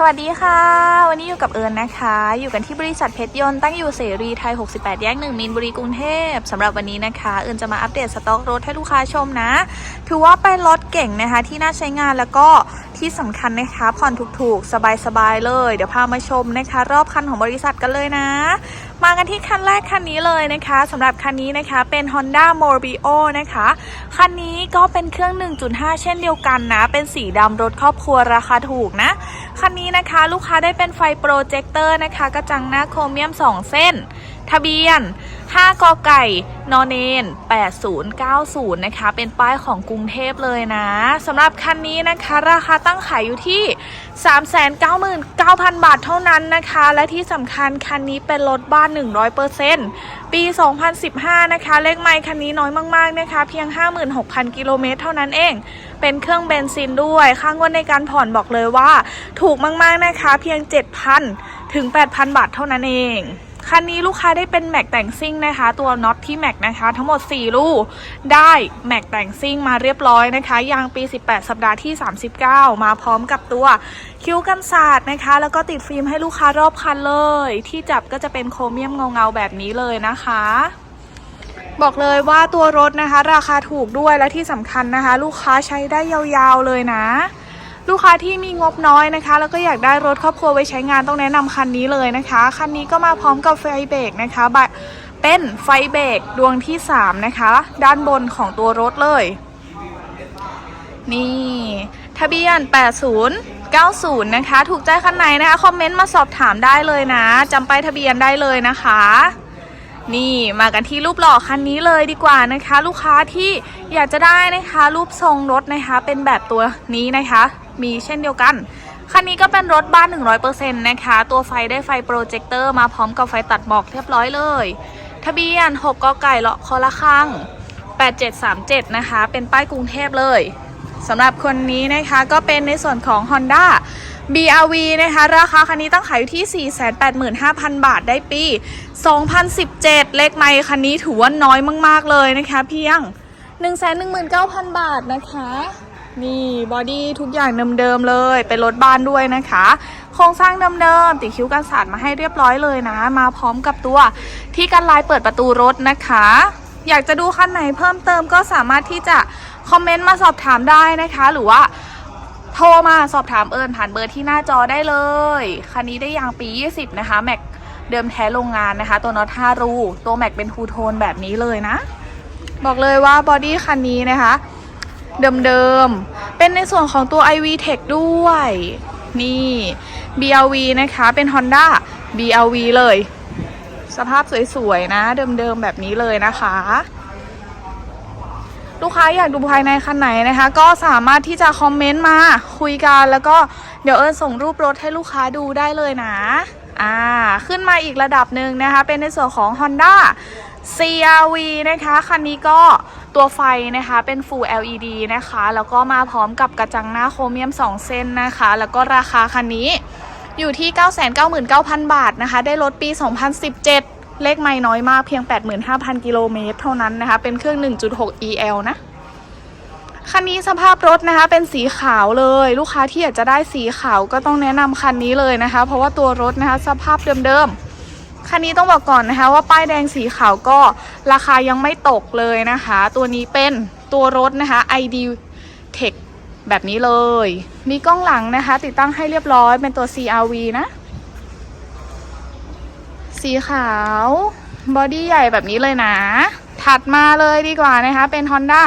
สวัสดีค่ะ วันนี้อยู่กับเอิญนะคะ อยู่กันที่บริษัทเพชรยนต์ตั้งอยู่เสรีไทย 68 แยก 1 มีนบุรีกรุงเทพสำหรับวันนี้นะคะ เอิญจะมาอัปเดตสต็อกรถให้ลูกค้าชมนะ ถือว่าเป็นรถเก่งนะคะ ที่น่าใช้งานแล้วก็ที่สำคัญนะคะ ผ่อนถูกๆ สบายๆ เลย เดี๋ยวพามาชมนะคะ รอบคันของบริษัทกันเลยนะ มากันที่คันแรกคันนี้เลยนะคะสำหรับคันนี้นะคะเป็น Honda Morbio นะคะ คันนี้ก็เป็นเครื่อง 1.5 เช่นเดียวกันนะ เป็นสีดำรถครอบครัวราคาถูกนะ คันนี้นะคะ ลูกค้าได้เป็นไฟโปรเจคเตอร์นะคะ กระจังหน้าโครเมียม 2 เส้น ทะเบียน 5 กไก่นอนเนน 8090 นะคะ เป็นป้ายของกรุงเทพเลยนะสำหรับคันนี้นะคะ ราคาตั้งขายอยู่ที่ 399,000 บาทเท่านั้นนะคะ และที่สำคัญคันนี้เป็นรถบ้าน 100%ปี 2015 นะคะ เลขไมค์คันนี้น้อยมากๆนะคะ เพียง 56,000 กิโลเมตรเท่านั้นเอง เป็นเครื่องเบนซินด้วย ค่างวดในการผ่อนบอกเลยว่า ถูกมากๆนะคะ เพียง 7,000 ถึง 8,000 บาทเท่านั้นเอง คันนี้ลูกค้าได้เป็นแม็กแต่งซิ่งนะคะ ตัวน็อตที่แม็กนะคะ ทั้งหมด 4 ลูกได้แม็กแต่งซิ่งมาเรียบร้อยนะคะ ยางปี 18 สัปดาห์ที่ 39 มาพร้อมกับตัวคิ้วกันศาสตร์นะคะ แล้วก็ติดฟิล์มให้ลูกค้ารอบคันเลย ที่จับก็จะเป็นโครเมียมเงาๆแบบนี้เลยนะคะบอกเลยว่าตัวรถนะคะ ราคาถูกด้วยและที่สำคัญนะคะ ลูกค้าใช้ได้ยาวๆเลยนะ ลูกค้าที่มีงบน้อยนะคะ แล้วก็อยากได้รถครอบครัวไว้ใช้งานต้องแนะนำคันนี้เลยนะคะ คันนี้ก็มาพร้อมกับไฟเบรกนะคะบะเป็นไฟเบรกดวงที่ 3 นะคะ ด้านบนของตัวรถเลย นี่ ทะเบียน 8090 นะคะ ถูกใจคันไหนนะคะ คอมเมนต์มาสอบถามได้เลยนะจำไปทะเบียนได้เลยนะคะ นี่มากันที่รูปหล่อคันนี้เลยดีกว่านะคะ ลูกค้าที่อยากจะได้นะคะ รูปทรงรถนะคะ เป็นแบบตัวนี้นะคะ มีเช่นเดียวกัน คันนี้ก็เป็นรถบ้าน 100%นะคะ ตัวไฟได้ไฟโปรเจคเตอร์มาพร้อมกับไฟตัดหมอกเรียบร้อยเลย ทะเบียน 6กไก่เลาะคอละคัง 8737 นะคะ เป็นป้ายกรุงเทพเลยสำหรับคนนี้นะคะก็เป็นในส่วนของ Honda BRV นะคะ ราคาคันนี้ตั้งขายอยู่ที่ 485,000 บาทได้ปี 2017 เลขไม่คันนี้ถือว่าน้อยมาก ๆ เลยนะคะ เพียง 119,000 บาทนะคะ นี่บอดี้ทุกอย่างเดิมๆเลย เป็นรถบ้านด้วยนะคะ โครงสร้างเดิมๆติดคิ้วกันสาดมาให้เรียบร้อยเลยนะ มาพร้อมกับตัวที่กันลายเปิดประตูรถนะคะ อยากจะดูคันไหนเพิ่มเติมก็สามารถที่จะคอมเมนต์มาสอบถามได้นะคะ หรือว่าโทรมาสอบถามเอิญผ่านเบอร์ที่หน้าจอได้เลย คันนี้ได้ยางปี 20 นะคะแม็กเดิมแท้โรงงานนะคะ ตัวน็อต5รู ตัวแม็กเป็นทูโทนแบบนี้เลยนะ บอกเลยว่าบอดี้คันนี้นะคะ เดิมๆ เป็นในส่วนของตัว iV Tech ด้วย นี่ BRV นะคะ เป็น Honda BRV เลย สภาพสวยๆ นะ เดิมๆ แบบนี้เลยนะคะ ลูกค้าอยากดูภายในคันไหนนะคะ ก็สามารถที่จะคอมเมนต์มาคุยกัน แล้วก็เดี๋ยวเอิญส่งรูปรถให้ลูกค้าดูได้เลยนะ อ่า ขึ้นมาอีกระดับหนึ่งนะคะ เป็นในส่วนของ Honda CRV นะคะคันนี้ก็ตัวไฟนะคะเป็น Full LED นะคะ แล้วก็มาพร้อมกับกระจังหน้าโครเมียม 2 เส้นนะคะ แล้วก็ราคาคันนี้อยู่ที่ 999,000 บาทนะคะ ได้รถปี 2017 เลขไม่น้อยมากเพียง 85,000 กิโลเมตรเท่านั้นนะคะ เป็นเครื่อง 1.6 EL นะคันนี้สภาพรถนะคะเป็นสีขาวเลย ลูกค้าที่อยากจะได้สีขาวก็ต้องแนะนำคันนี้เลยนะคะ เพราะว่าตัวรถนะคะสภาพเดิมๆ คันนี้ต้องบอกก่อนนะคะว่าป้ายแดงสีขาวก็ราคายังไม่ตกเลยนะคะ ตัวนี้เป็นตัวรถนะคะ ID Tech แบบนี้เลย มีกล้องหลังนะคะ ติดตั้งให้เรียบร้อยเป็นตัว CRV นะ สีขาวบอดี้ใหญ่แบบนี้เลยนะถัดมาเลยดีกว่านะคะ เป็น Honda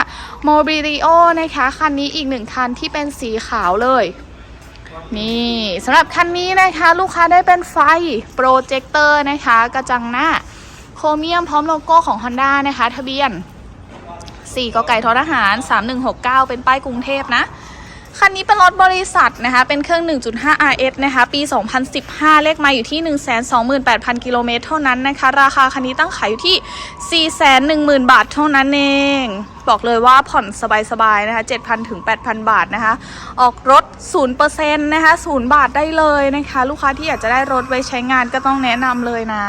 Mobilio นะคะ คันนี้อีกหนึ่งคันที่เป็นสีขาวเลย นี่สำหรับคันนี้นะคะลูกค้าได้เป็นไฟโปรเจคเตอร์นะคะ กระจังหน้าโครเมียมพร้อมโลโก้ของ Honda นะคะ ทะเบียน 4กไก่ททหาร 3169 เป็นป้ายกรุงเทพนะ คันนี้เป็นรถบริษัทนะคะ เป็นเครื่อง 1.5 RS นะคะ ปี 2015 เลขมาอยู่ที่ 128,000 กิโลเมตรเท่านั้นนะคะ ราคาคันนี้ตั้งขายอยู่ที่ 410,000 บาทเท่านั้นเอง บอกเลยว่าผ่อนสบายๆนะคะ 7,000 ถึง 8,000 บาทนะคะ ออกรถ 0%นะคะ 0 บาทได้เลยนะคะ ลูกค้าที่อยากจะได้รถไว้ใช้งานก็ต้องแนะนำเลยนะ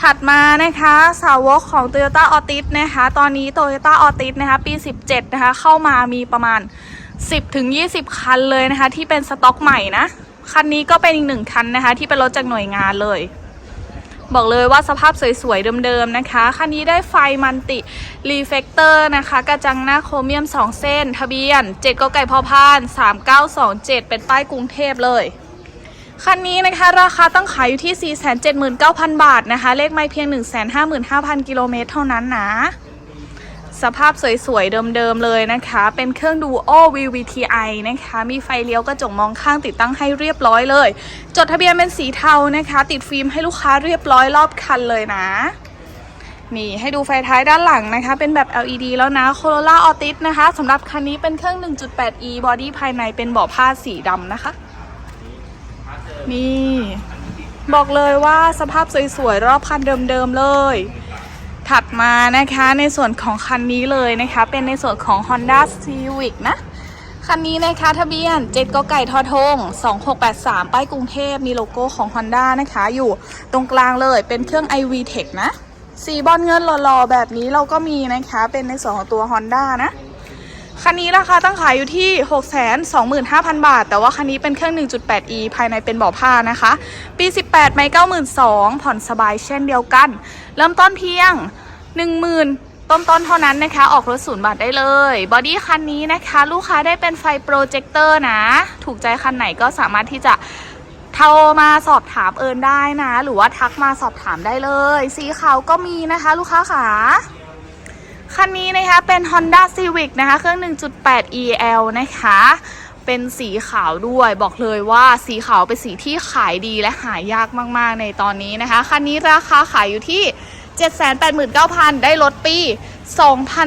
ถัดมานะคะสาวกของ Toyota Altis นะคะ ตอนนี้ Toyota Altis นะคะ ปี 17 นะคะ เข้ามามีประมาณ 10ถึง20 คันเลยนะคะ ที่เป็นสต็อกใหม่นะ คันนี้ก็เป็นอีกหนึ่งคันนะคะ ที่เป็นรถจากหน่วยงานเลย บอกเลยว่าสภาพสวยๆเดิมๆนะคะ คันนี้ได้ไฟมันติรีเฟกเตอร์นะคะ กระจังหน้าโครเมียม 2 เส้น ทะเบียน 7กไก่พอพาน 3927 เป็นป้ายกรุงเทพเลยคันนี้นะคะราคาตั้งขายอยู่ที่ 479,000 บาทนะคะ เลขไม่เพียง 155,000 กิโลเมตรเท่านั้นนะ สภาพสวยๆ เดิมๆ เลยนะคะ เป็นเครื่องดูโอ VVTi นะคะ มีไฟเลี้ยวกระจกมองข้างติดตั้งให้เรียบร้อยเลย จดทะเบียนเป็นสีเทานะคะ ติดฟิล์มให้ลูกค้าเรียบร้อยรอบคันเลยนะนี่ให้ดูไฟท้ายด้านหลังนะคะ เป็นแบบ LED แล้วนะ Corolla Altis นะคะสำหรับคันนี้เป็นเครื่อง 1.8e บอดี้ภายในเป็นเบาะผ้าสีดำนะคะ นี่ บอกเลยว่าสภาพสวยๆ รอบคันเดิมๆเลย ถัดมานะคะในส่วนของคันนี้เลยนะคะ เป็นในส่วนของ Honda Civic นะ คันนี้นะคะทะเบียน 7กไก่ทอทง 2683 ป้ายกรุงเทพมีโลโก้ของ Honda นะคะ อยู่ตรงกลางเลยเป็นเครื่อง iV Tech นะ สีบอลเงินหล่อๆ แบบนี้เราก็มีนะคะ เป็นในส่วนของตัว Honda นะ คันนี้ราคาตั้งขายอยู่ที่ 625,000 บาท แต่ว่าคันนี้เป็นเครื่อง 1.8e ภายในเป็นเบาะผ้านะคะ ปี 18 ไม่92,000ผ่อนสบายเช่นเดียวกัน เริ่มต้นเพียง 10,000ต้นๆเท่านั้นนะคะ ออกรถศูนย์บาทได้เลย บอดี้คันนี้นะคะ ลูกค้าได้เป็นไฟโปรเจคเตอร์นะ ถูกใจคันไหนก็สามารถที่จะโทรมาสอบถามเอิญได้นะ หรือว่าทักมาสอบถามได้เลย สีขาวก็มีนะคะ ลูกค้าขา คันนี้นะคะเป็น Honda Civic นะคะเครื่อง 1.8 EL นะคะเป็นสีขาวด้วยบอกเลยว่าสีขาวเป็นสีที่ขายดีและหายากมากๆในตอนนี้นะคะ คันนี้ราคาขายอยู่ที่ 789,000 ได้รถปี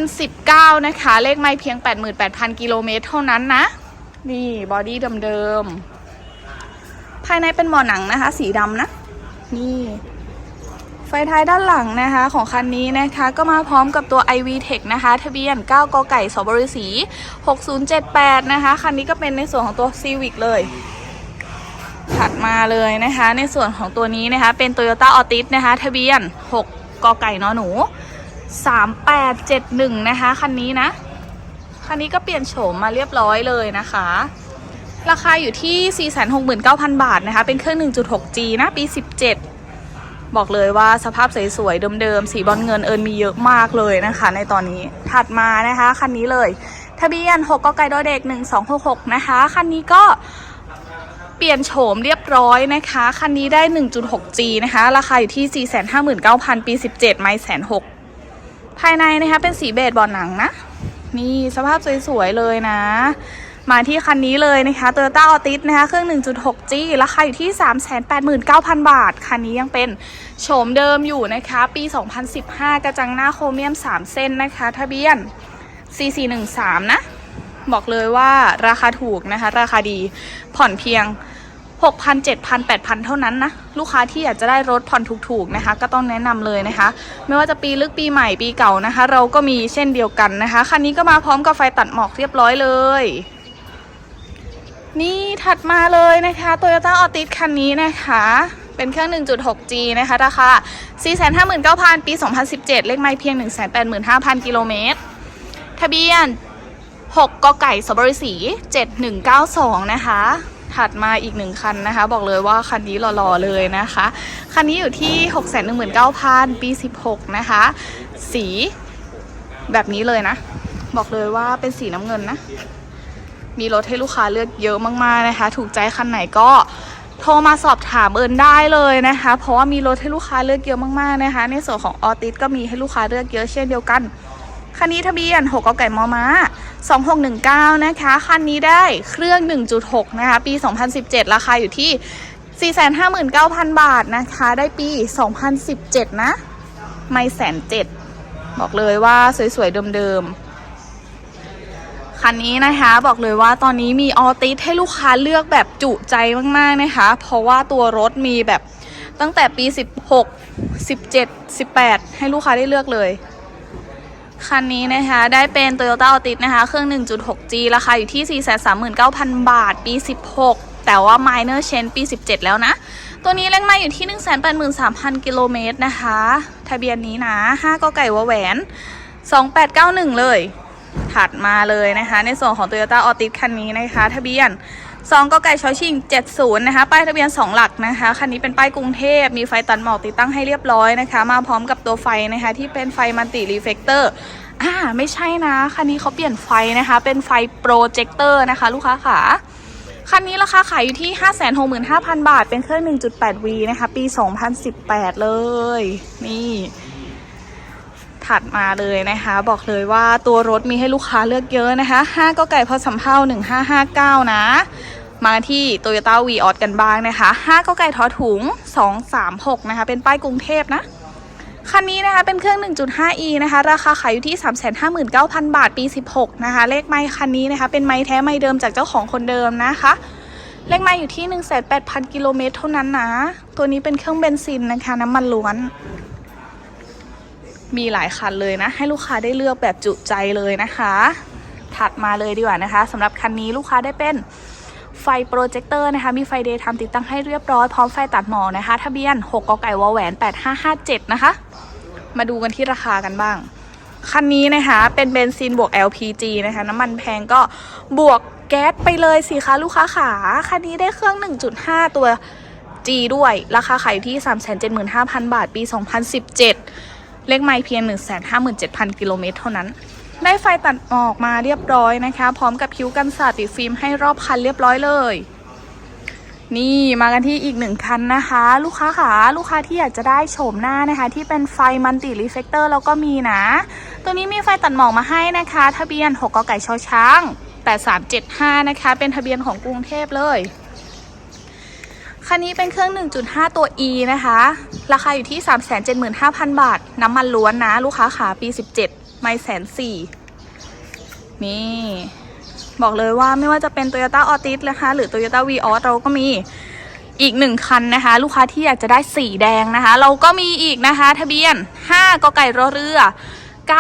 2019 นะคะ เลขไม่เพียง 88,000 กิโลเมตรเท่านั้นนะ นี่บอดี้เดิมๆ ภายในเป็นหมอหนังนะคะ สีดำนะ นี่ ไฟท้ายด้านหลังนะคะของคันนี้นะคะก็มาพร้อมกับตัว iV Tech นะคะ ทะเบียน 9 กไก่สบริสี 6078 นะคะ คันนี้ก็เป็นในส่วนของตัว Civic เลยถัดมาเลยนะคะ ในส่วนของตัวนี้นะคะ เป็น Toyota Altis นะคะ ทะเบียน 6 กไก่นอหนู 3871 นะคะ คันนี้นะ คันนี้ก็เปลี่ยนโฉมมาเรียบร้อยเลยนะคะราคาอยู่ที่ 469,000 บาทนะคะ เป็นเครื่อง 1.6G นะ ปี 17 บอกเลยว่าสภาพสวยๆเดิมๆสีบอลเงินเอิญมีเยอะมากเลยนะคะ ในตอนนี้ถัดมานะคะคันนี้เลย ทะเบียน 6กไก่ดอเด็ก 1266 นะคะ คันนี้ก็เปลี่ยนโฉมเรียบร้อยนะคะ คันนี้ได้ 1.6G นะคะ ราคาอยู่ที่ 459,000 ปี 17 ไม่แสนหกภายในนะคะเป็นสีเบจบอลหนังนะ นี่สภาพสวยๆเลยนะ มาที่คันนี้เลยนะคะ Toyota Altis นะคะ เครื่อง 1.6G ราคาอยู่ที่ 389,000 บาท คันนี้ยังเป็น โฉมเดิมอยู่นะคะ ปี 2015 กระจังหน้าโครเมียม 3 เส้นนะคะ ทะเบียน 4413 นะ บอกเลยว่าราคาถูกนะคะ ราคาดีผ่อนเพียง 6,000 7,000 8,000 เท่านั้นนะ ลูกค้าที่อยากจะได้รถผ่อนถูกๆนะคะ ก็ต้องแนะนำเลยนะคะ ไม่ว่าจะปีลึกปีใหม่ปีเก่านะคะ เราก็มีเช่นเดียวกันนะคะ คันนี้ก็มาพร้อมกับไฟตัดหมอกเรียบร้อยเลยนี่ถัดมาเลยนะคะ Toyota Altis คันนี้นะคะ เป็นเครื่อง 1.6G นะคะราคา 459,000 ปี 2017 เลขไม่เพียง 185,000 กิโลเมตร ทะเบียน 6กไก่สบริสี 7192 นะคะ ถัดมาอีกหนึ่งคันนะคะ บอกเลยว่าคันนี้หล่อๆเลยนะคะ คันนี้อยู่ที่ 619,000 ปี 16 นะคะ สีแบบนี้เลยนะ บอกเลยว่าเป็นสีน้ำเงินนะ มีรถให้ลูกค้าเลือกเยอะมากๆนะคะ ถูกใจคันไหนก็ โทรมาสอบถามเอิญได้เลยนะคะ เพราะว่ามีรถให้ลูกค้าเลือกเยอะมากๆนะคะ ในส่วนของออติสก็มีให้ลูกค้าเลือกเยอะเช่นเดียวกัน คันนี้ทะเบียน6กไก่มอม้า2619 นะคะ คันนี้ได้เครื่อง 1.6 นะคะ ปี 2017 ราคาอยู่ที่ 459,000 บาทนะคะ ได้ปี 2017 นะ ไม่แสนเจ็ดบอกเลยว่าสวยๆเดิมๆ คันนี้นะคะ บอกเลยว่าตอนนี้มีออติสให้ลูกค้าเลือกแบบจุใจมากๆนะคะ เพราะว่าตัวรถมีแบบตั้งแต่ปี 16 17 18 ให้ลูกค้าได้เลือกเลย คันนี้นะคะได้เป็น Toyota Altis นะคะ เครื่อง 1.6G ราคาอยู่ที่ 439,000 บาท ปี 16 แต่ว่า minor change ปี 17 แล้วนะ ตัวนี้เลขไม่อยู่ที่ 183,000 กิโลเมตรนะคะ ทะเบียนนี้นะ 5กไก่วแหวน 2891 เลย ถัดมาเลยนะคะ ในส่วนของ Toyota Altis คันนี้นะคะ ทะเบียนสองก็ไก่ชอชิง 70 นะคะ ป้ายทะเบียน 2 หลักนะคะ คันนี้เป็นป้ายกรุงเทพ มีไฟตัดหมอกติดตั้งให้เรียบร้อยนะคะ มาพร้อมกับตัวไฟนะคะ ที่เป็นไฟมัลติรีเฟกเตอร์อ่าไม่ใช่นะ คันนี้เขาเปลี่ยนไฟนะคะ เป็นไฟโปรเจคเตอร์นะคะ ลูกค้าขาคันนี้ราคาขายอยู่ที่ 565,000 บาท เป็นเครื่อง 1.8V นะคะ ปี 2018 เลย นี่ ถัดมาเลยนะคะ บอกเลยว่าตัวรถมีให้ลูกค้าเลือกเยอะนะคะ 5ก็ไก่พอสำเภา1559 นะ มาที่ Toyota v ีออกันบ้างนะคะ 5ก็ไก่ทอถุง 236 นะคะ เป็นป้ายกรุงเทพนะ คันนี้นะคะเป็นเครื่อง 1.5e นะคะ ราคาขายอยู่ที่ 359,000 บาทปี 16 นะคะ เลขไม้คันนี้นะคะ เป็นไม้แท้ไม้เดิมจากเจ้าของคนเดิมนะคะเลขไม้อยู่ที่ 18,000กิโลเมตรเท่านั้นนะ ตัวนี้เป็นเครื่องเบนซินนะคะ น้ำมันล้วน มีหลายคันเลยนะ ให้ลูกค้าได้เลือกแบบจุใจเลยนะคะ ถัดมาเลยดีกว่านะคะสำหรับคันนี้ลูกค้าได้เป็นไฟโปรเจคเตอร์นะคะ มีไฟเดย์ทำติดตั้งให้เรียบร้อย พร้อมไฟตัดหมอกนะคะ ทะเบียน 6กไก่วแหวน 8557 นะคะ มาดูกันที่ราคากันบ้าง คันนี้นะคะ เป็นเบนซินบวก LPG นะคะ น้ำมันแพงก็บวกแก๊สไปเลยสิคะลูกค้าขา คันนี้ได้เครื่อง 1.5 ตัว G ด้วย ราคาขายที่ 375,000 บาท ปี 2017 เลขไม่เพียง 157,000 กิโลเมตรเท่านั้น ได้ไฟตัดออกมาเรียบร้อยนะคะ พร้อมกับคิ้วกันสาดติดฟิล์มให้รอบคันเรียบร้อยเลย นี่มากันที่อีกหนึ่งคันนะคะ ลูกค้าขาลูกค้าที่อยากจะได้โฉมหน้านะคะ ที่เป็นไฟมัลติรีเฟกเตอร์แล้วก็มีนะ ตัวนี้มีไฟตัดหมอกมาให้นะคะ ทะเบียน 6กไก่ชอช้าง 8375 นะคะ เป็นทะเบียนของกรุงเทพเลย คันนี้เป็นเครื่อง 1.5 ตัว E นะคะ ราคาอยู่ที่ 375,000 บาท น้ำมันล้วนนะ ลูกค้าขาปี 17 ไม่แสนสี่นี่ บอกเลยว่าไม่ว่าจะเป็น Toyota Altis นะคะ หรือ Toyota Vios เราก็มีอีกหนึ่งคันนะคะ ลูกค้าที่อยากจะได้สีแดงนะคะ เราก็มีอีกนะคะ ทะเบียน 5กไก่รอเรือ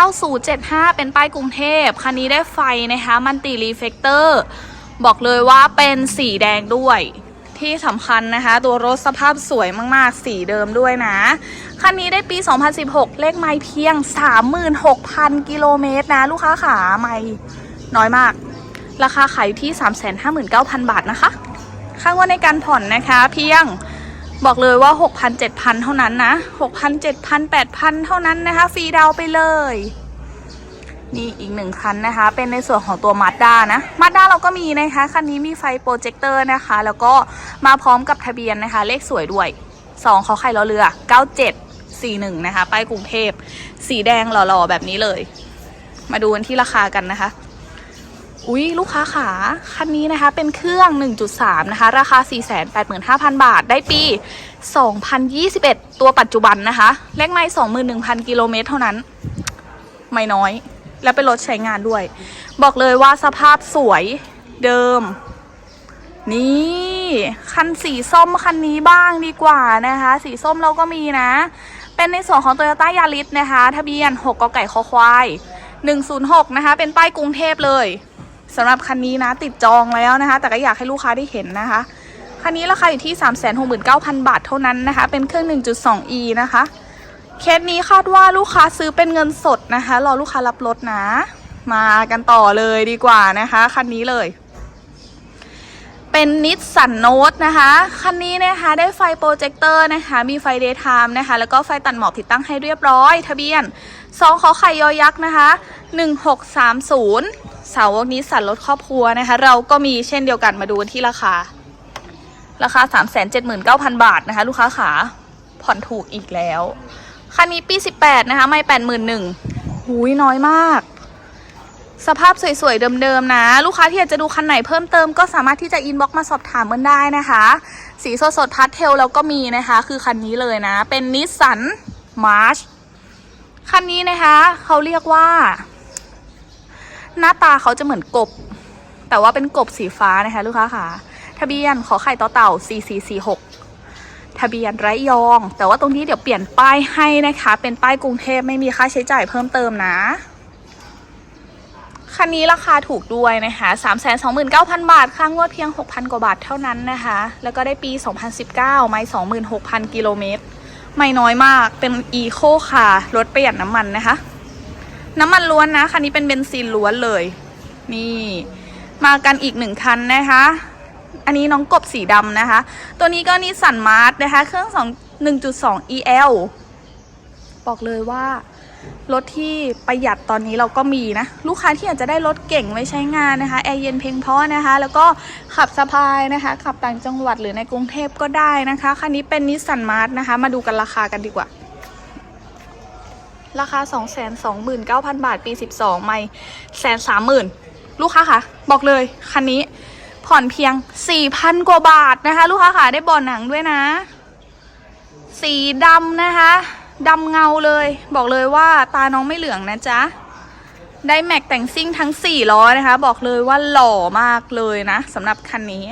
9075 เป็นป้ายกรุงเทพ คันนี้ได้ไฟนะคะ มันติรีเฟกเตอร์ บอกเลยว่าเป็นสีแดงด้วย ที่สำคัญนะคะ ตัวรถสภาพสวยมากๆ สีเดิมด้วยนะ คันนี้ได้ปี 2016 เลขไม่เพียง 36,000 กิโลเมตรนะ ลูกค้าขาไม่น้อยมาก ราคาขายอยู่ที่ 359,000 บาทนะคะ ค่างวดในการผ่อนนะคะเพียงบอกเลยว่า 6,000 7,000 เท่านั้นนะ 6,000 7,000 8,000 เท่านั้นนะคะ ฟรีดาวไปเลย นี่อีกหนึ่งคันนะคะ เป็นในส่วนของตัวมาด้านะมาด้าเราก็มีนะคะ คันนี้มีไฟโปรเจคเตอร์นะคะ แล้วก็มาพร้อมกับทะเบียนนะคะ เลขสวยด้วย2ขอไข่ล้อเรือ 9741 นะคะป้ายกรุงเทพ สีแดงหล่อๆ แบบนี้เลย มาดูกันที่ราคากันนะคะ อุ๊ยลูกค้าขา คันนี้นะคะ เป็นเครื่อง 1.3 นะคะ ราคา 485,000 บาท ได้ปี 2021 ตัวปัจจุบันนะคะ เลขไม่21,000 กิโลเมตรเท่านั้น ไม่น้อย และเป็นรถใช้งานด้วย บอกเลยว่าสภาพสวยเดิม นี่คันสีส้มคันนี้บ้างดีกว่านะคะ สีส้มเราก็มีนะ เป็นในส่วนของ Toyota Yaris นะคะ ทะเบียน 6กไก่คอควาย 106 นะคะ เป็นป้ายกรุงเทพเลยสำหรับคันนี้นะติดจองแล้วนะคะ แต่ก็อยากให้ลูกค้าได้เห็นนะคะ คันนี้ราคาอยู่ที่ 369,000 บาทเท่านั้นนะคะ เป็นเครื่อง 1.2e นะคะ เคสนี้คาดว่าลูกค้าซื้อเป็นเงินสดนะคะ รอลูกค้ารับรถนะ มากันต่อเลยดีกว่านะคะ คันนี้เลย เป็นนิสสันโนตนะคะ คันนี้นะคะ ได้ไฟโปรเจคเตอร์นะคะ มีไฟเดย์ไทม์นะคะ แล้วก็ไฟตัดหมอกติดตั้งให้เรียบร้อย ทะเบียน2ขอไข่ยอยักษ์นะคะ1630เสาวกนิสสันรถครอบครัวนะคะ เราก็มีเช่นเดียวกันมาดูที่ราคา ราคา 379,000 บาทนะคะ ลูกค้าขาผ่อนถูกอีกแล้ว คันนี้ปี 18 นะคะ ไม่ 81,000หูยน้อยมาก สภาพสวย ๆ เดิม ๆ นะ ลูกค้าที่อยากจะดูคันไหนเพิ่มเติมก็สามารถที่จะอินบ็อกมาสอบถามกันได้นะคะ สีสดๆพาสเทลเราก็มีนะคะ คือคันนี้เลยนะ เป็นนิสสันมาร์ชคันนี้นะคะเขาเรียกว่า หน้าตาเขาจะเหมือนกบ แต่ว่าเป็นกบสีฟ้านะคะ ลูกค้าค่ะ ทะเบียนขอไข่ต่อเต่า 4446 ทะเบียนระยอง แต่ว่าตรงนี้เดี๋ยวเปลี่ยนป้ายให้นะคะ เป็นป้ายกรุงเทพไม่มีค่าใช้จ่ายเพิ่มเติมนะคันนี้ราคาถูกด้วยนะคะ329,000 บาท ค่างวดเพียง 6,000 กว่าบาทเท่านั้นนะคะ แล้วก็ได้ปี 2019 ไม่ 26,000 กิโลเมตร ไม่น้อยมาก เป็นอีโคคาร์รถประหยัดน้ำมันนะคะ น้ำมันล้วนนะ คันนี้เป็นเบนซินล้วนเลย นี่ มากันอีกหนึ่งคันนะคะ อันนี้น้องกบสีดำนะคะ ตัวนี้ก็นิสสันมาร์ทนะคะ เครื่อง2 1.2 EL บอกเลยว่ารถที่ประหยัดตอนนี้เราก็มีนะ ลูกค้าที่อยากจะได้รถเก่งไว้ใช้งานนะคะแอร์เย็นเพียงพอนะคะ แล้วก็ขับสะพายนะคะ ขับต่างจังหวัดหรือในกรุงเทพก็ได้นะคะคันนี้เป็นนิสสันมาร์ทนะคะ มาดูกันราคากันดีกว่า ราคา 229,000 บาทปี 12 ไม่แสนสามหมื่นลูกค้าคะบอกเลยคันนี้ ผ่อนเพียง 4,000 กว่าบาทนะคะ ลูกค้าค่ะได้เบอหนังด้วยนะ สีดำนะคะดำเงาเลย บอกเลยว่าตาน้องไม่เหลืองนะจ๊ะ ได้แม็กแต่งซิ่งทั้ง4ล้อนะคะ บอกเลยว่าหล่อมากเลยนะสำหรับคันนี้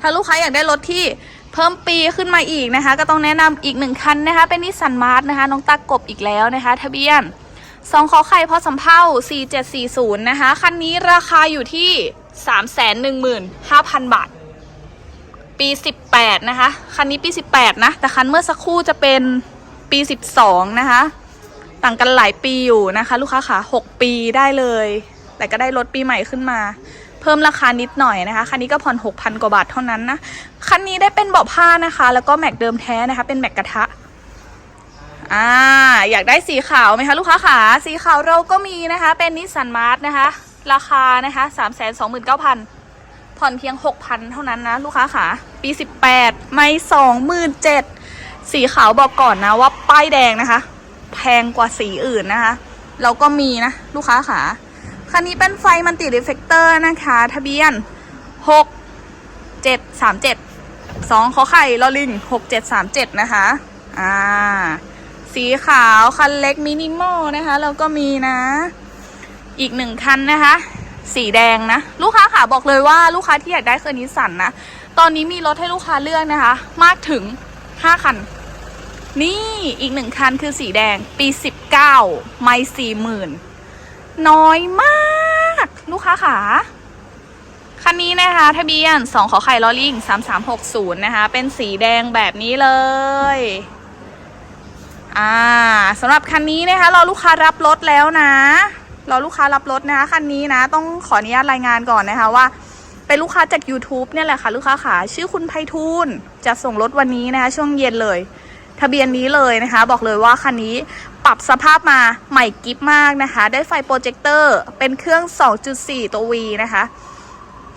ถ้าลูกค้าอยากได้รถที่เพิ่มปีขึ้นมาอีกนะคะ ก็ต้องแนะนำอีกหนึ่งคันนะคะ เป็นนิสสันมาร์ทนะคะ น้องตากบอีกแล้วนะคะ ทะเบียนสองขอไข่พอสำเภา4740 นะคะ คันนี้ราคาอยู่ที่ 315,000บาท ปี18นะคะ คันนี้ปี18นะ แต่คันเมื่อสักครู่จะเป็นปี12นะคะ ต่างกันหลายปีอยู่นะคะ ลูกค้าค่ะ6ปีได้เลย แต่ก็ได้รถปีใหม่ขึ้นมา เพิ่มราคานิดหน่อยนะคะ คันนี้ก็ผ่อน6,000กว่าบาทเท่านั้นนะ คันนี้ได้เป็นเบาะผ้านะคะ แล้วก็แม็กเดิมแท้นะคะ เป็นแม็กกระทะอ่าอยากได้สีขาวไหมคะ ลูกค้าขาสีขาวเราก็มีนะคะ เป็นนิสสันมาร์ทนะคะ ราคานะคะ329,000ผ่อนเพียง6,000เท่านั้นนะ ลูกค้าขาปี18ไม่27,000สีขาวบอกก่อนนะว่าป้ายแดงนะคะ แพงกว่าสีอื่นนะคะเราก็มีนะ ลูกค้าขาคันนี้เป็นไฟมันติรีเฟกเตอร์นะคะ ทะเบียน6 7 3 7 2ขอไข่ลอลิง6 7 3 7นะคะอ่าสีขาวคันเล็กมินิมอลนะคะ แล้วก็มีนะ อีกหนึ่งคันนะคะ สีแดงนะ ลูกค้าค่ะบอกเลยว่าลูกค้าที่อยากได้เคอร์นิสสันนะ ตอนนี้มีรถให้ลูกค้าเลือกนะคะ มากถึง5คัน นี่อีกหนึ่งคันคือสีแดงปี19ไม่สี่หมื่นน้อยมาก ลูกค้าขาคันนี้นะคะทะเบียน2ขอไข่ลอลิง3360 นะคะ เป็นสีแดงแบบนี้เลย อ่าสำหรับคันนี้นะคะ เรอลูกค้ารับรถแล้วนะ รอลูกค้ารับรถนะคะคันนี้นะต้องขออนุญาตรายงานก่อนนะคะว่า เป็นลูกค้าจาก YouTube เนี่ยแหละค่ะลูกค้าขาชื่อคุณไพฑูรย์จะส่งรถวันนี้นะคะช่วงเย็นเลย ทะเบียนนี้เลยนะคะ บอกเลยว่าคันนี้ปรับสภาพมาใหม่กิฟมากนะคะ ได้ไฟโปรเจคเตอร์เป็นเครื่อง 2.4 ตัว V นะคะ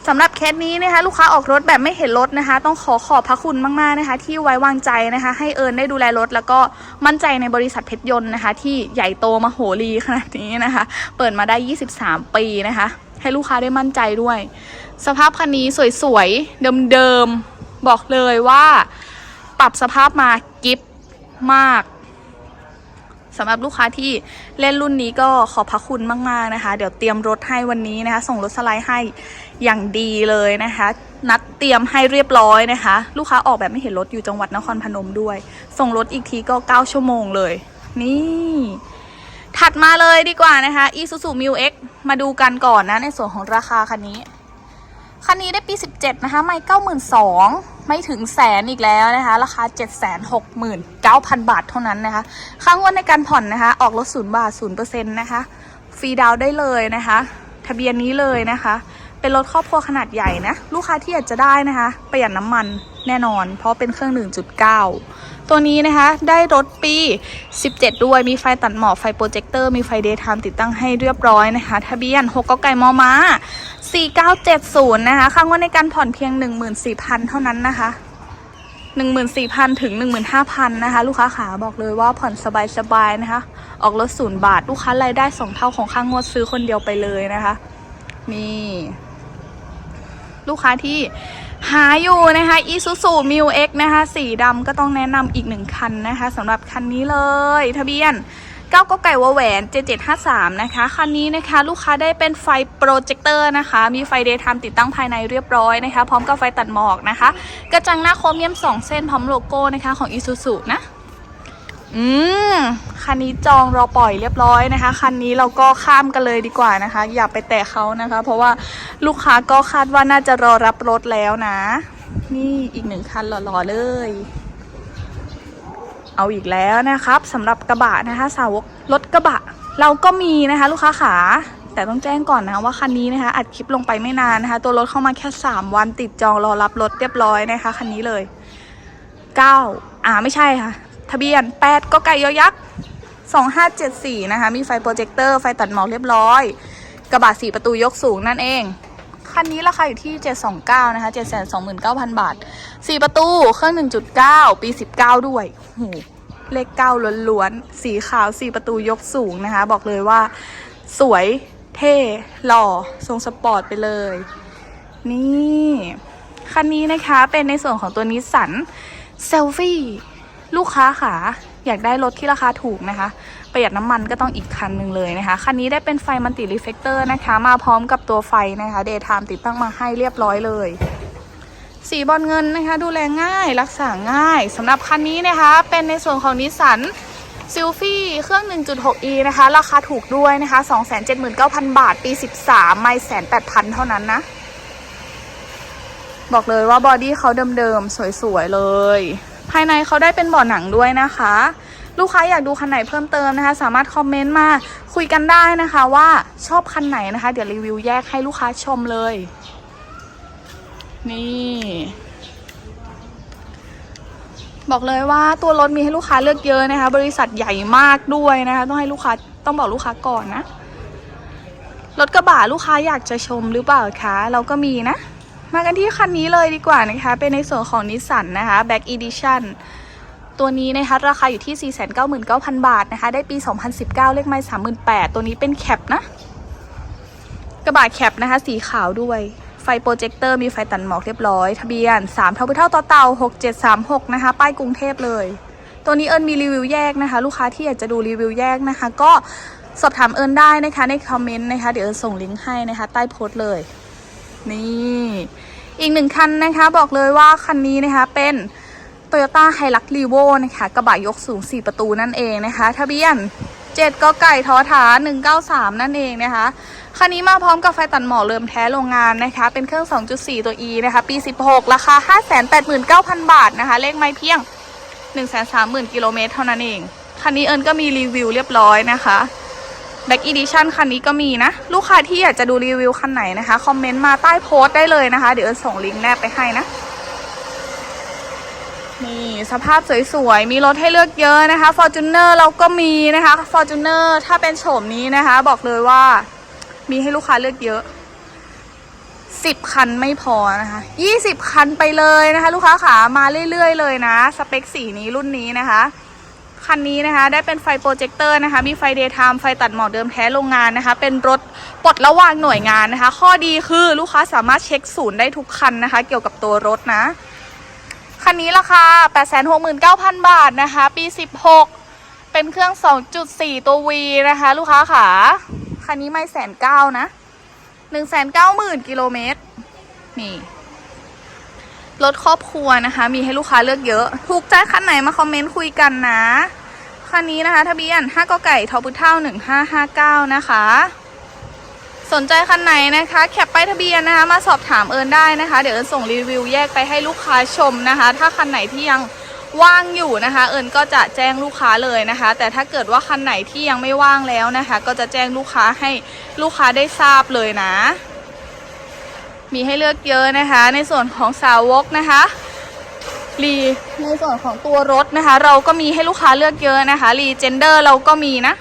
สำหรับเคสนี้นะคะ ลูกค้าออกรถแบบไม่เห็นรถนะคะ ต้องขอขอบพระคุณมาก ๆ นะคะ ที่ไว้วางใจนะคะ ให้เอิญได้ดูแลรถ แล้วก็มั่นใจในบริษัทเพชรยนต์นะคะ ที่ใหญ่โตมโหรีขนาดนี้นะคะ เปิดมาได้ 23 ปีนะคะ ให้ลูกค้าได้มั่นใจด้วย สภาพคันนี้สวย ๆ เดิม ๆ บอกเลยว่า ปรับสภาพมากิฟมากสำหรับลูกค้าที่เล่นรุ่นนี้ก็ขอบพระคุณมาก ๆ นะคะ เดี๋ยวเตรียมรถให้วันนี้นะคะ ส่งรถสไลด์ให้ อย่างดีเลยนะคะ นัดเตรียมให้เรียบร้อยนะคะ ลูกค้าออกแบบไม่เห็นรถอยู่จังหวัดนครพนมด้วย ส่งรถอีกทีก็ 9 ชั่วโมงเลย นี่ ถัดมาเลยดีกว่านะคะ Isuzu m u X มาดูกันก่อนนะ ในส่วนของราคาคันนี้ คันนี้ได้ปี 17 นะคะ ไม่92,000ไม่ถึงแสนอีกแล้วนะคะ ราคา 769,000 บาทเท่านั้นนะคะค่างวดในการผ่อนนะคะ ออกรถศูนย์บาท0%นะคะ ฟรีดาวน์ได้เลยนะคะ ทะเบียนนี้เลยนะคะ เป็นรถครอบครัวขนาดใหญ่นะ ลูกค้าที่อยากจะได้นะคะ ประหยัดน้ำมันแน่นอน เพราะเป็นเครื่อง 1.9 ตัวนี้นะคะได้รถปี 17 ด้วยมีไฟตัดหมอกไฟโปรเจคเตอร์มีไฟเดย์ไทม์ติดตั้งให้เรียบร้อยนะคะ ทะเบียน 6กไก่มอม้า4970 นะคะค่างวดในการผ่อนเพียง 14,000 เท่านั้นนะคะ 14,000 ถึง 15,000 นะคะ ลูกค้าขาบอกเลยว่าผ่อนสบายๆนะคะ ออกรถศูนย์บาท ลูกค้ารายได้ 2 เท่าของค่างวดซื้อคนเดียวไปเลยนะคะ นี่ ลูกค้าที่หาอยู่นะคะ Isuzu m u X นะคะสีดำก็ต้องแนะนำอีกหนึ่งคันนะคะสำหรับคันนี้เลย ทะเบียน9ก็ไก่วแหวน7753 นะคะ คันนี้นะคะ ลูกค้าได้เป็นไฟโปรเจคเตอร์นะคะ มีไฟเดย์ไทม์ติดตั้งภายในเรียบร้อยนะคะ พร้อมกับไฟตัดหมอกนะคะ กระจังหน้าโครเมียม 2 เส้นพร้อมโลโก้นะคะของ Isuzu นะ อืมคันนี้จองรอปล่อยเรียบร้อยนะคะ คันนี้เราก็ข้ามกันเลยดีกว่านะคะ อย่าไปแตะเขานะคะ เพราะว่าลูกค้าก็คาดว่าน่าจะรอรับรถแล้วนะ นี่อีกหนึ่งคันหล่อๆเลย เอาอีกแล้วนะครับสำหรับกระบะนะคะ สาวกรถกระบะ เราก็มีนะคะ ลูกค้าขาแต่ต้องแจ้งก่อนนะว่าคันนี้นะคะ อัดคลิปลงไปไม่นานนะคะ ตัวรถเข้ามาแค่ 3 วันติดจองรอรับรถเรียบร้อยนะคะคันนี้เลย 9 อ่าไม่ใช่ค่ะ ทะเบียน 8ก็ไก่ยอยักษ์2574 นะคะ มีไฟโปรเจคเตอร์ ไฟตัดหมอกเรียบร้อย กระบะสีประตูยกสูงนั่นเอง คันนี้ราคาอยู่ที่ 729 นะคะ 729,000 บาท 4 ประตู เครื่อง 1.9 ปี 19 ด้วยโหเลข9ล้วนๆ สีขาว 4 ประตูยกสูงนะคะ บอกเลยว่า สวย เท่ หล่อ ทรงสปอร์ตไปเลย นี่ คันนี้นะคะ เป็นในส่วนของตัวนิสสันเซลฟี่ ลูกค้าค่ะอยากได้รถที่ราคาถูกนะคะ ประหยัดน้ำมันก็ต้องอีกคันหนึ่งเลยนะคะ คันนี้ได้เป็นไฟมันติรีเฟกเตอร์นะคะ มาพร้อมกับตัวไฟนะคะเดย์ไทม์ติดตั้งมาให้เรียบร้อยเลย สีบอลเงินนะคะ ดูแลง่ายรักษาง่ายสำหรับคันนี้นะคะ เป็นในส่วนของนิสสันซิลฟี่เครื่อง 1.6e นะคะ ราคาถูกด้วยนะคะ 279,000 บาท ปี 13 ไม่แสนแปดพันเท่านั้นนะ บอกเลยว่าบอดี้เขาเดิมๆ สวยๆ เลย ภายในเขาได้เป็นเบาะหนังด้วยนะคะ ลูกค้าอยากดูคันไหนเพิ่มเติมนะคะ สามารถคอมเมนต์มาคุยกันได้นะคะว่าชอบคันไหนนะคะ เดี๋ยวรีวิวแยกให้ลูกค้าชมเลย นี่บอกเลยว่าตัวรถมีให้ลูกค้าเลือกเยอะนะคะ บริษัทใหญ่มากด้วยนะคะ ต้องให้ลูกค้าต้องบอกลูกค้าก่อนนะ รถกระบะลูกค้าอยากจะชมหรือเปล่าคะ เราก็มีนะ มากันที่คันนี้เลยดีกว่านะคะ เป็นในส่วนของนิสสันนะคะ Back Edition ตัวนี้นะคะราคาอยู่ที่ 499,000 บาทนะคะ ได้ปี 2019 เลขไม้38,000 ตัวนี้เป็นแคปนะ กระบะแคปนะคะ สีขาวด้วย ไฟโปรเจคเตอร์มีไฟตัดหมอกเรียบร้อย ทะเบียน3เท่าไปเท่าต่อเต่า 6736 นะคะ ป้ายกรุงเทพเลย ตัวนี้เอิญมีรีวิวแยกนะคะ ลูกค้าที่อยากจะดูรีวิวแยกนะคะ ก็สอบถามเอิญได้นะคะในคอมเมนต์นะคะ เดี๋ยวเอิญส่งลิงก์ให้นะคะ ใต้โพสต์เลย นี่ อีกหนึ่งคันนะคะบอกเลยว่าคันนี้นะคะเป็น Toyota Hilux Revo นะคะกระบะยกสูง 4 ประตูนั่นเองนะคะ ทะเบียน 7กไก่ทอฐาน193 นั่นเองนะคะคันนี้มาพร้อมกับไฟตัดหมอกเริ่มแท้โรงงานนะคะ เป็นเครื่อง 2.4 ตัว E นะคะ ปี 16 ราคา 589,000 บาทนะคะ เลขไม่เพียง 130,000 กิโลเมตรเท่านั้นเอง คันนี้เอิญก็มีรีวิวเรียบร้อยนะคะ Back Edition คันนี้ก็มีนะ ลูกค้าที่อยากจะดูรีวิวคันไหนนะคะ คอมเมนต์มาใต้โพสต์ได้เลยนะคะ เดี๋ยวส่งลิงก์แนบไปให้นะนี่สภาพสวยๆ มีรถให้เลือกเยอะนะคะ Fortuner เราก็มีนะคะ Fortuner ถ้าเป็นโฉมนี้นะคะ บอกเลยว่ามีให้ลูกค้าเลือกเยอะ 10 คันไม่พอนะคะ 20 คันไปเลยนะคะ ลูกค้าขามาเรื่อยๆเลยนะ สเปคสีนี้รุ่นนี้นะคะ คันนี้นะคะได้เป็นไฟโปรเจคเตอร์นะคะ มีไฟเดย์ไทม์ไฟตัดหมอกเดิมแท้โรงงานนะคะ เป็นรถปลดระหว่างหน่วยงานนะคะ ข้อดีคือลูกค้าสามารถเช็คศูนย์ได้ทุกคันนะคะ เกี่ยวกับตัวรถนะ คันนี้ราคา 869,000 บาทนะคะ ปี 16 เป็นเครื่อง 2.4 ตัว V นะคะ ลูกค้าขาคันนี้ไม่แสนเก้านะ190,000กิโลเมตรนี่ รถครอบครัวนะคะ มีให้ลูกค้าเลือกเยอะ ถูกใจคันไหนมาคอมเมนต์คุยกันนะ คันนี้นะคะทะเบียน 5กไก่ทอพุเท่า 1559 นะคะ สนใจคันไหนนะคะ แคปไปายทะเบียนนะคะ มาสอบถามเอิญได้นะคะ เดี๋ยวเอิญส่งรีวิวแยกไปให้ลูกค้าชมนะคะ ถ้าคันไหนที่ยังว่างอยู่นะคะ เอิญก็จะแจ้งลูกค้าเลยนะคะ แต่ถ้าเกิดว่าคันไหนที่ยังไม่ว่างแล้วนะคะ ก็จะแจ้งลูกค้าให้ลูกค้าได้ทราบเลยนะ มีให้เลือกเยอะนะคะ ในส่วนของสาวกนะคะรีในส่วนของตัวรถนะคะ เราก็มีให้ลูกค้าเลือกเยอะนะคะรีเจนเดอร์เราก็มีนะ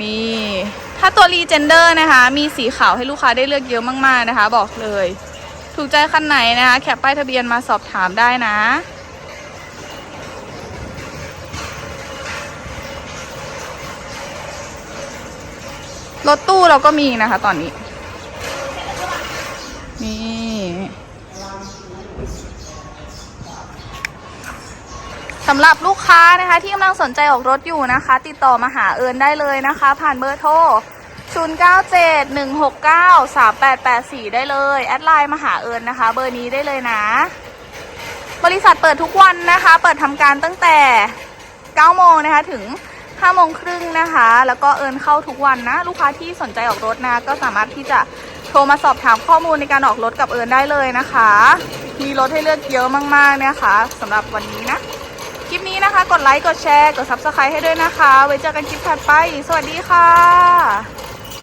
นี่ถ้าตัวรีเจนเดอร์นะคะ มีสีขาวให้ลูกค้าได้เลือกเยอะมาก ๆ นะคะ บอกเลย ถูกใจคันไหนนะคะ แคปป้ายทะเบียนมาสอบถามได้นะ รถตู้เราก็มีนะคะ ตอนนี้ นี่ สำหรับลูกค้านะคะ ที่กำลังสนใจออกรถอยู่นะคะ ติดต่อมาหาเอิญได้เลยนะคะ ผ่านเบอร์โทร0971693884 ได้เลย แอดไลน์มาหาเอิญนะคะ เบอร์นี้ได้เลยนะ บริษัทเปิดทุกวันนะคะ เปิดทำการตั้งแต่9โมงนะคะถึง ห้าโมงครึ่งนะคะ แล้วก็เอิญเข้าทุกวันนะ ลูกค้าที่สนใจออกรถนะ ก็สามารถที่จะโทรมาสอบถามข้อมูลในการออกรถกับเอิญได้เลยนะคะ มีรถให้เลือกเยอะมากๆนะคะสำหรับวันนี้นะ คลิปนี้นะคะ กดไลค์ กดแชร์ กดซับสไครต์ให้ด้วยนะคะ ไว้เจอกันคลิปถัดไป สวัสดีค่ะ